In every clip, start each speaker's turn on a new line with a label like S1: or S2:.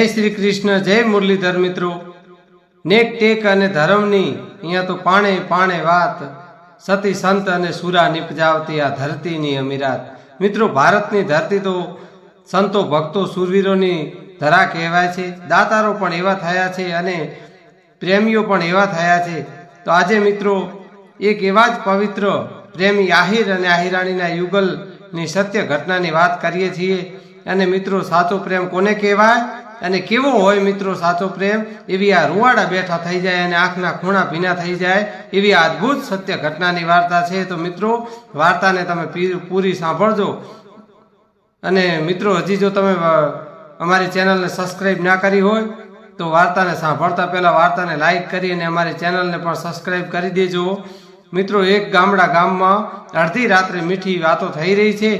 S1: જય શ્રી કૃષ્ણ, જય મુરલીધર મિત્રો. નેક ટેક અને ધર્મની અહીંયા તો પાણે પાણે વાત. સતી સંત અને સુરા નિપજાવતી આ ધરતીની અમીરાત. મિત્રો, ભારતની ધરતી તો સંતો ભક્તો સુરવીરોની ધરા કહેવાય છે. દાતારો પણ એવા થયા છે અને પ્રેમીઓ પણ એવા થયા છે. તો આજે મિત્રો, એક એવા જ પવિત્ર પ્રેમી આહિર અને આહિરાણીના યુગલની સત્ય ઘટનાની વાત કરીએ છીએ. અને મિત્રો, સાચો પ્રેમ કોને કહેવાય? અને કેવો હોય મિત્રો સાચો પ્રેમ? એવી આ રૂવાડા બેઠા થઈ જાય અને આંખના ખૂણા ભીના થઈ જાય એવી અદ્ભુત સત્ય ઘટનાની વાર્તા છે. તો મિત્રો, વાર્તાને તમે પૂરી સાંભળજો. અને મિત્રો, હજી જો તમે અમારી ચેનલને સબસ્ક્રાઈબ ના કરી હોય, તો વાર્તાને સાંભળતા પહેલાં વાર્તાને લાઈક કરી અને અમારી ચેનલને પણ સબસ્ક્રાઈબ કરી દેજો. મિત્રો, એક ગામડા ગામમાં અડધી રાત્રે મીઠી વાતો થઈ રહી છે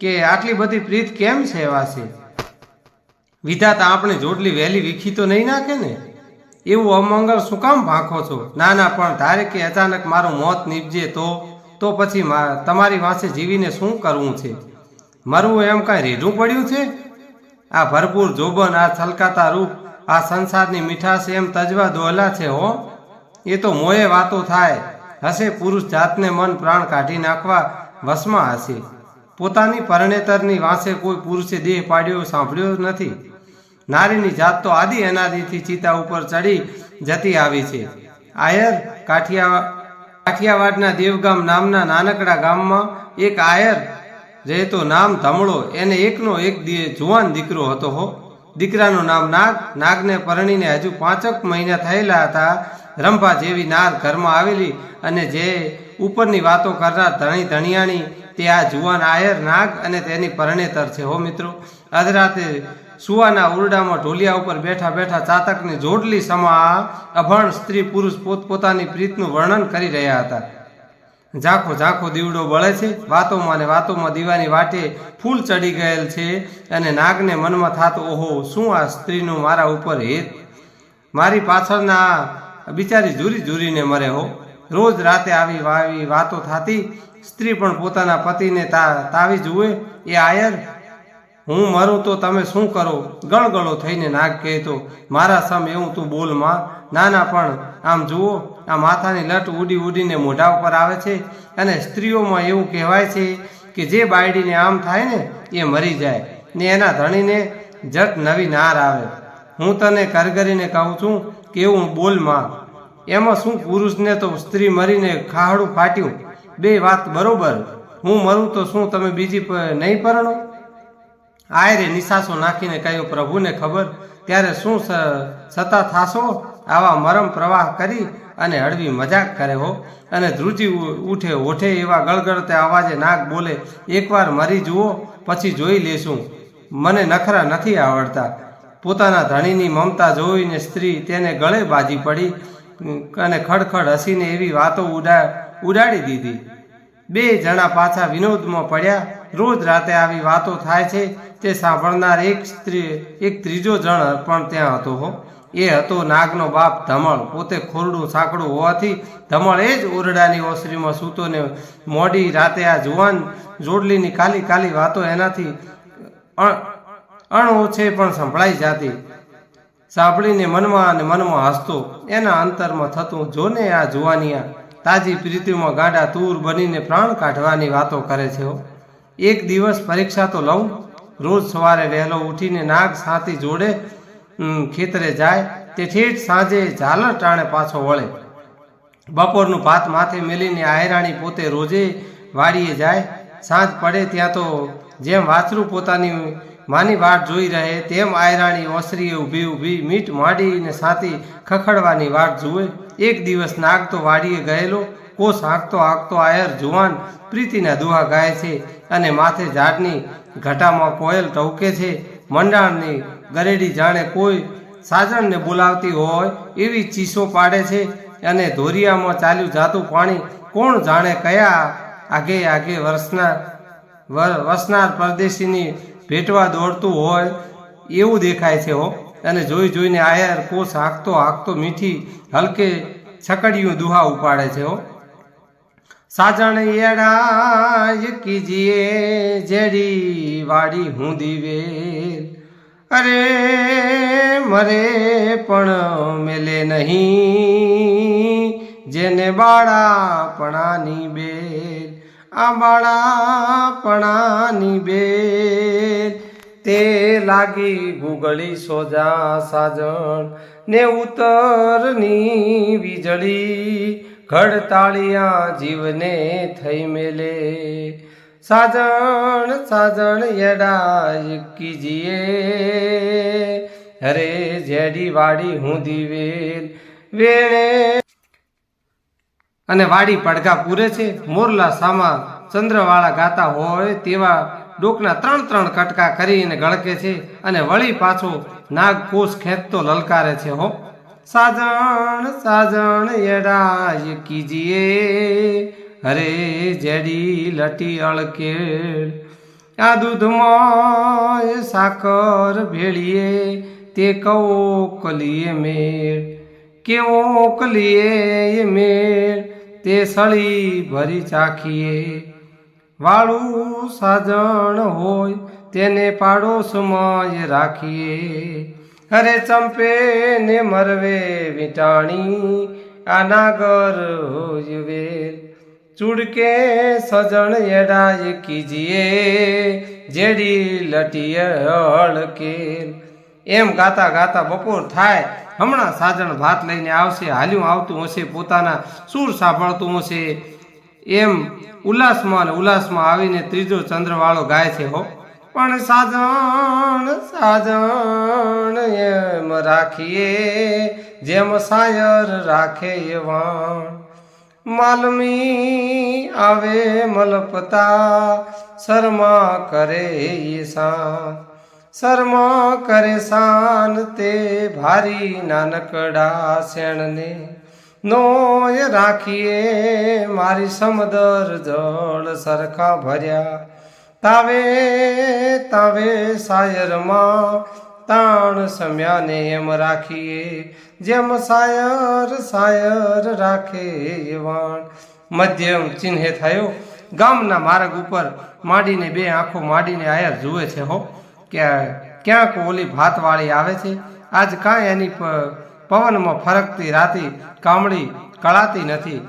S1: કે આટલી બધી પ્રીત કેમ છે વાસી વિધાતા આપણે જોડલી વહેલી વીખી તો નહીં નાખે ને? એવું અમંગળ શું કામ ભાંખો છો? ના ના, પણ ધારે કે અચાનક મારું મોત નીપજે તો? તો પછી તમારી પાસે જીવીને શું કરવું છે? મરવું એમ કાંઈ રેઢું પડ્યું છે? આ ભરપૂર જોબન, આ છલકાતા રૂપ, આ સંસારની મીઠાશ એમ તજવા દોહલા છે હો? એ તો મોએ વાતો થાય. હશે પુરુષ જાતને મન પ્રાણ કાઢી નાખવા વશમાં હશે. પોતાની પરણેતરની વાંસે કોઈ પુરુષે દેહ પાડ્યો, સાંભળ્યો નથી. નારીની જાત તો આદિ અનાદિથી ચિતા ઉપર ચડી જતી આવી છે. આયર કાઠિયા કાઠિયાવાડના દેવગામ નામના નાનકડા ગામમાં એક આયર રહેતો નામ ધમળો. એને એકનો એક જુવાન દીકરો હતો હો. દીકરાનું નામ નાગ. નાગને પરણીને હજુ પાંચક મહિના થયેલા હતા. રંભા જેવી નાર ઘરમાં આવેલી અને જે ઉપરની વાતો કરનાર ધણી ધણિયાણી તે આ જુવાન આયર, નાગ અને તેની પરણેતર છે. હો મિત્રો અધરાતે સુવાના ઉરડામાં ઢોલિયા ઉપર બેઠા બેઠા ચાતકની જોડલી સમા અભણ સ્ત્રી પુરુષ પોતપોતાની પ્રીતનું વર્ણન કરી રહ્યા હતા. ઝાંખો ઝાંખો દીવડો બળે છે, વાતોમાં ને વાતોમાં દીવાની વાટે ફૂલ ચડી ગયેલ છે અને નાગને મનમાં થાતો, ઓહો, શું આ સ્ત્રીનું મારા ઉપર હેત? મારી પાછળના બિચારી ઝૂરી ઝૂરીને મરે હો. રોજ રાતે આવી વાવી વાતો થતી, સ્ત્રી પણ પોતાના પતિને તા, તાવી જુએ, એ આયર? હું મરું તો તમે શું કરો? ગળગળો થઈને નાગ કહેતો, મારા સમ એવું તું બોલમાં નાના પણ, આમ જુઓ, આ માથાની લટ ઉડી ઉડીને મોઢા ઉપર આવે છે અને સ્ત્રીઓમાં એવું કહેવાય છે કે જે બાયડીને આમ થાય ને, એ મરી જાય ને એના ધણીને જટ નવી નાર આવે. હું તને કરગરીને કહું છું કે એવું બોલમાં એમાં શું પુરુષને તો સ્ત્રી મરીને ખાહડું ફાટ્યું? બે વાત બરોબર. હું મરું તો શું તમે બીજી નહીં પરણો? આયરે નિશાસો નાખીને કહ્યું, પ્રભુને ખબર, ત્યારે શું સતા થાશો? આવા મરમ પ્રવાહ કરી અને હળવી મજાક કરે હો. અને ધ્રુજી ઉઠે, ઓઠે એવા ગળગળતે અવાજે નાક બોલે, એકવાર મરી જુઓ, પછી જોઈ લેશું. મને નખરા નથી આવડતા. પોતાના ધણીની મમતા જોઈને સ્ત્રી તેને ગળે બાજી પડી, અને ખડખડ હસીને એવી વાતો ઉડા, ઉડાડી દીધી. બે જણા પાછા વિનોદમાં પડ્યા. રોજ રાતે આવી વાતો થાય છે તે સાંભળનાર એક સ્ત્રી, એક ત્રીજો જણ પણ ત્યાં હતો હો. એ હતો નાગનો બાપ ધમણ. પોતે ખોરડું સાંકડું હોવાથી ધમણ એ જ ઓરડાની ઓસરીમાં સૂતો ને મોડી રાતે આ જુવાન જોડલીની કાલી કાલી વાતો એનાથી અણ ઓછે પણ સંભળાઈ જાતી. સાંભળીને મનમાં અને મનમાં હસતો. એના અંતરમાં થતું, જોને આ જુવાનિયા, તાજી પ્રીતિમાં ગાડા તૂર બનીને પ્રાણ કાઢવાની વાતો કરે છે. એક દિવસ પરીક્ષા તો લઉં. રોજ સવારે વહેલો ઉઠીને નાગ સાથી જોડે ખેતરે જાય. તે ઠેઠ સાંજે ઝાલર ટાણે પાછો વળે. બપોરનું ભાત માથે મેલીને આયરાણી પોતે રોજે વાડીએ જાય. સાંજ પડે ત્યાં તો જેમ વાછરું પોતાની માની વાટ જોઈ રહે, તેમ આયરાણી ઓસરીએ ઊભી ઊભી મીટ માંડીને સાથી ખખડવાની વાટ જુએ. એક દિવસ નાગ તો વાડીએ ગયેલો, કોસ હાંકતો હાંકતો આયર જુવાન પ્રીતિના દુહા ગાય છે અને માથે ઝાડની ઘટામાં કોયલ ટવકે છે. મંડાણની ગરેડી જાણે કોઈ સાજણને બોલાવતી હોય એવી ચીસો પાડે છે અને ધોરિયામાં ચાલ્યું જાતું પાણી કોણ જાણે કયા આગે આગે વર્ષના વર- વસનાર પરદેશીની ભેટવા દોડતું હોય એવું દેખાય છે હો. અને જોઈ જોઈને આયર કોસ હાંકતો હાંકતો મીઠી, હલકે છકડીયું દુહા ઉપાડે છે, હો. સાજણ એડા કીજીએ જેડી વાડી હું દીવે અરે મરે પણ મેલે નહીં જેને બાળાપણાની બેલ. આ બાળાપણાની બેલ. તે લાગી ગુગળી સોજા સાજણ ને ઉતરની વીજળી ઘડતાળિયા જીવને થઈ મેલે. સાજણ સાજણ એડા કીજીએ હરે જેડી વાડી હું દિવેલ વેણે અને વાડી પડઘા પૂરે છે. મોરલા સામા ચંદ્રવાળા ગાતા હોય તેવા ડોકના ત્રણ ત્રણ કટકા કરીને ગળકે છે અને વળી પાછો નાગકોશ ખેંચતો લલકારે છે, હો. સાજણ સાજણ યડા કીજીએ. હરે જેડી લટી અળકેળ. આ દૂધમાં સાકર ભેળીએ, તે કહો કલીએ મેળ. કેવો કલીએ મેળ, તે સળી ભરી ચાખીએ. વાળું સાજણ હોય તેને પાડોશમાં રાખીએ. અરે ચંપે ને મરવે વીટાણી આ નાગર હોય વેલ ચૂડકે સજણ એડાય કીજીએ, જેડી લટીએ અળકેલ એમ ગાતા ગાતા બપોર થાય, હમણાં સાજણ ભાત લઈને આવશે, હાલ્યું આવતું હશે, પોતાના સૂર સાંભળતું હશે. એમ ઉલ્લાસમાં ઉલ્લાસમાં આવીને ત્રીજો ચંદ્રવાળો ગાય છે હો. પણ સાજણ સાજણ એમ રાખીએ, જેમ સાયર રાખે એ માલમી આવે મલપતા, શર્મા કરે એ શર્મા કરે શાન તે ભારી નાનકડા શેણને. નોય રાખીએ, મારી સમદર જળ સરખા ભર્યા. તાવે તાવે સાયરમાં તાણ સમ્યાને એમ રાખીએ, જેમ સાયર સાયર રાખે વાણ. મધ્યમ ચિહ્ને થયો. ગામના માર્ગ ઉપર માંડીને બે આંખો માંડીને આયર જુએ છે હો. કે ક્યાંક ઓલી ભાતવાળી આવે છે. આજ કાંઈ એની પવનમાં ફરકતી રાતી કામળી કળાતી નથી.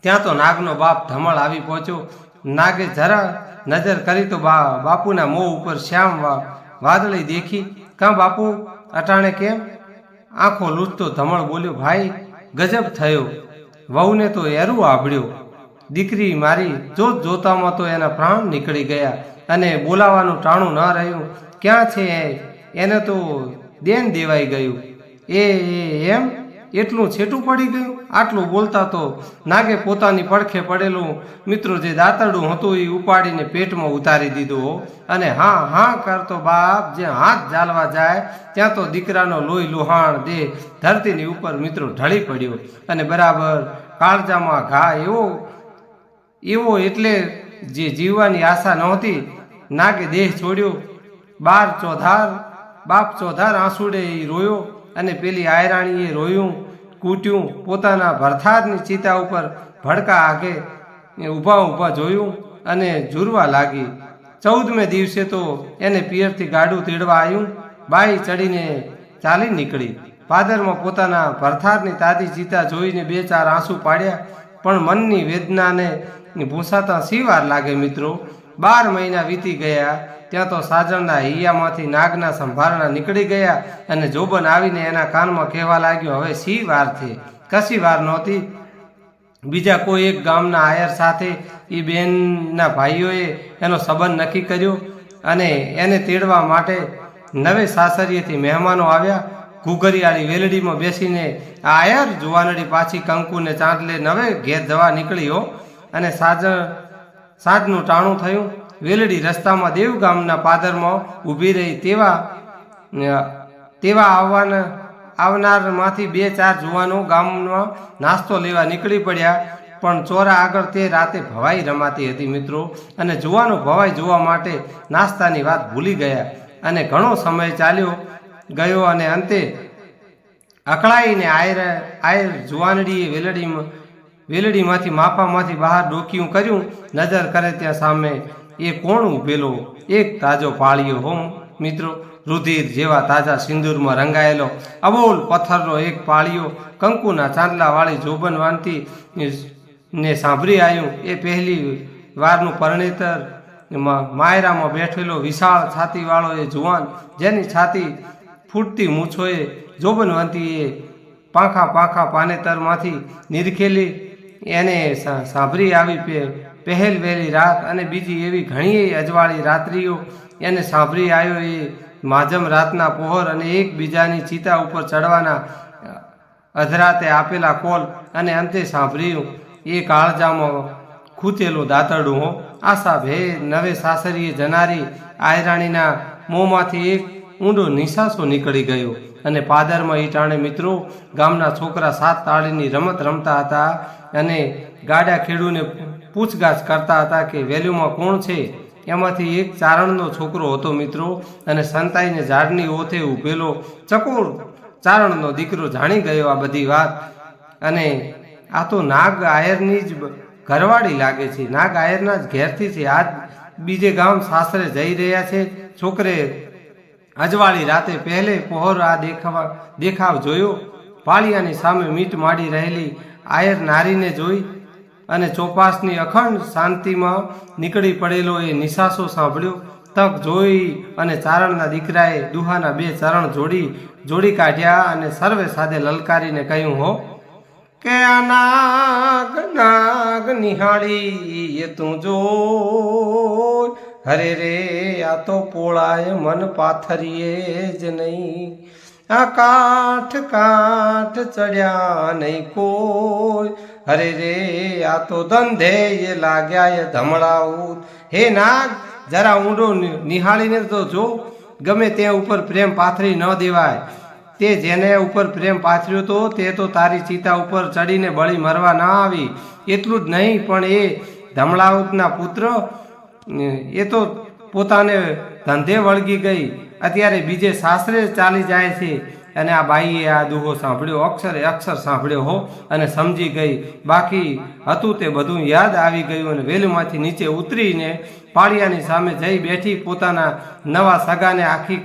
S1: ત્યાં તો નાગનો બાપ ધમળ આવી પહોંચ્યો. નાગે જરા નજર કરી તો બા, બાપુના મોં ઉપર શ્યામ વાદળી દેખી. કાં બાપુ, અટાણે કેમ? આંખો લૂંટતો ધમળ બોલ્યો, ભાઈ, ગજબ થયો. વહુને તો એરું આભળ્યો દીકરી મારી જોત જોતામાં તો એના પ્રાણ નીકળી ગયા અને બોલાવાનું ટાણું ન રહ્યું. ક્યાં છે એને તો દેન દેવાઈ ગયું. એ એમ? એટલું છેટું પડી ગયું? આટલું બોલતા તો નાગે પોતાની પડખે પડેલું મિત્રો જે દાંતરડું હતું એ ઉપાડીને પેટમાં ઉતારી દીધું અને હા હા કરતો બાપ, જે હાથ જાલવા જાય, ત્યાં તો દીકરાનો લોહી લુહાણ દેહ ધરતીની ઉપર મિત્રો ઢળી પડ્યો. અને બરાબર કાળજામાં ઘા એવો એવો એટલે જે જીવવાની આશા નહોતી, નાગે દેહ છોડ્યો. બાર ચોધાર, બાપ ચોધાર આંસુડે એ રોયો. અને પેલી આયરાણીએ રોયું, કૂટ્યું, પોતાના ભરથારની ચિતા ઉપર ભડકા આગે ઊભા ઊભા જોયું અને ઝૂરવા લાગી. ચૌદમે દિવસે તો એને પિયરથી ગાડું તેડવા આવ્યું બાઈ ચડીને ચાલી નીકળી. પાદરમાં પોતાના ભરથારની તાદી ચિતા જોઈને બે ચાર આંસુ પાડ્યા, પણ મનની વેદનાને ભૂસાતા સી વાર લાગે મિત્રો? બાર મહિના વીતી ગયા, ત્યાં તો સાજણના હૈયામાંથી નાગના સંભારણા નીકળી ગયા અને જોબન આવીને એના કાનમાં કહેવા લાગ્યો, હવે સી વાર છે? કશી વાર નહોતી? બીજા કોઈ એક ગામના આયર સાથે એ બેનના ભાઈઓએ એનો સંબંધ નક્કી કર્યો અને એને તેડવા માટે નવે સાસરીએથી મહેમાનો આવ્યા. ઘૂઘરિયાળી વેલડીમાં બેસીને આયર જુવાનડી પાછી કંકુને ચાંદલે નવે ઘેર જવા નીકળ્યો અને સાજ સાંજનું ટાણું થયું. વેલડી રસ્તામાં દેવ ગામના પાદરમાં ઊભી રહી તેવા તેવા આવવાના, આવનારમાંથી બે ચાર જુવાનો ગામમાં નાસ્તો લેવા નીકળી પડ્યા, પણ ચોરા આગળ તે રાતે ભવાઈ રમાતી હતી મિત્રો. અને જુવાનો ભવાઈ જોવા માટે નાસ્તાની વાત ભૂલી ગયા. અને ઘણો સમય ચાલ્યો ગયો અને અંતે અકળાઈને આયર આયર જુવાનડીએ વેલડીમાં વેલડીમાંથી માફામાંથી બહાર ડોકિયું કર્યું. નજર કરે ત્યાં સામે એ કોણ ઉભેલો? એક તાજો પાળ્યો હોમ. મિત્રો, રુધિર જેવા તાજા સિંદૂરમાં રંગાયેલો. અબોલ પથ્થરનો એક પાળિયો કંકુના ચાંદલાવાળી જોબન વાંતી ને સાંભળી આવ્યું એ પહેલી વારનું પરણેતર માયરામાં બેઠેલો વિશાળ છાતીવાળો એ જુવાન, જેની છાતી ફૂટતી મૂછોએ જોબનવંતીએ પાંખા પાંખા પાનેતરમાંથી નિરખેલી એને સાંભળી આવી પહેલ વહેલી રાત અને બીજી એવી ઘણી અજવાળી રાત્રિઓ એને સાંભળી આવ્યો એ માધમ રાતના પહોર અને એકબીજાની ચિતા ઉપર ચડવાના અધરાતે આપેલા કોલ અને અંતે સાંભળ્યું, એ કાળજામાં ખૂતેલું દાતરડું હો. આશા ભે, નવે સાસરીએ જનારી આયરાણીના મોંમાંથી એક ઊંડો નિશાસો નીકળી ગયો. અને પાદરમાં ઈટાણે મિત્રો ગામના છોકરા સાત તાળીની રમત રમતા હતા અને ગાડા ખેડૂને પૂછગાછ કરતા હતા કે વેલ્યુમાં કોણ છે? એમાંથી એક ચારણનો છોકરો હતો મિત્રો અને સંતાઈને ઝાડની ઓથે ઊભેલો ચકોર ચારણનો દીકરો જાણી ગયો આ બધી વાત. અને આ તો નાગ આયરની જ ઘરવાળી લાગે છે. નાગ આયરના જ ઘેરથી છે. આજ બીજે ગામ સાસરે જઈ રહ્યા છે. છોકરે અજવાળી રાતે પહેલે પહોર આ દેખાવા દેખાવ જોયો. પાળિયાની સામે મીટ માડી રહેલી આયર નારીને જોઈ અને ચોપાસની અખંડ શાંતિમાં નીકળી પડેલો એ નિશાસો સાંભળ્યો. તક જોઈ અને ચારણના દીકરાએ દુહાના બે ચરણ જોડી જોડી કાઢ્યા અને સર્વે સાથે લલકારીને કહ્યું, હો, કે આ નાગ નાગ નિહાળી એ તું જો હરે રે, આ તો પોળાય મન પાથરીએ જ નહીં. આ કાઠ કાઠ ચડ્યા નહીં કોઈ. હરે રે, આ તો ધંધે લાગ્યા એ ધમડાવું. હે નાગ, જરા ઊંડો નિહાળીને તો જો. ગમે તે ઉપર પ્રેમ પાથરી ન દેવાય. તે જેને ઉપર પ્રેમ પાથર્યો તો, તે તો તારી ચિતા ઉપર ચડીને બળી મરવા ના આવી. એટલું જ નહીં, પણ એ ધમલાઉતના પુત્ર એ તો પોતાને ધંધે વળગી ગઈ. અત્યારે બીજે સાસરે ચાલી જાય છે અને આ બાઈએ આ દુહો સાંભળ્યો, અક્ષરે અક્ષર સાંભળ્યો હો અને સમજી ગઈ. બાકી હતું તે બધું યાદ આવી ગયું અને વેલમાંથી નીચે ઉતરીને પાળિયાની સામે જઈ બેઠી પોતાના નવા સગાને આખી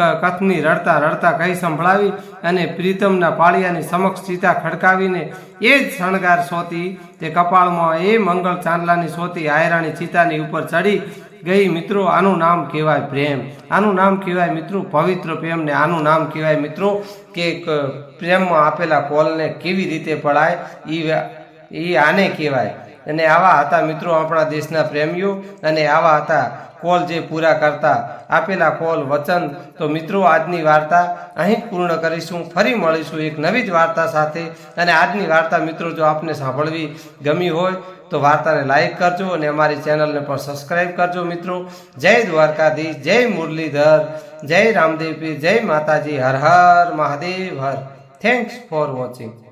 S1: કથની રડતા રડતા કહી સંભળાવી અને પ્રીતમના પાળિયાની સમક્ષ ચિતા ખડકાવીને એ જ શણગાર સોતી તે કપાળમાં એ મંગળ ચાંદલાની સોતી આયરાની ચિતાની ઉપર ચડી ગઈ. મિત્રો, આનું નામ કહેવાય પ્રેમ. આનું નામ કહેવાય મિત્રો પવિત્ર પ્રેમ ને આનું નામ કહેવાય મિત્રો કે પ્રેમમાં આપેલા કોલને કેવી રીતે પડાય એ આને કહેવાય. અને આવા હતા મિત્રો આપણા દેશના પ્રેમીઓ અને આવા હતા કોલ જે પૂરા કરતા આપેલા કોલ વચન, તો મિત્રો આજની વાર્તા અહીં પૂર્ણ કરીશું. ફરી મળીશું એક નવી જ વાર્તા સાથે. અને આજની વાર્તા મિત્રો જો આપને સાંભળવી ગમી હોય, તો વાર્તાને લાઈક કરજો અને અમારી ચેનલને પણ સબસ્ક્રાઈબ કરજો મિત્રો. જય દ્વારકાધીશ, જય મુરલીધર, જય રામદેવી જય માતાજી, હર હર મહાદેવ, હર. Thanks for watching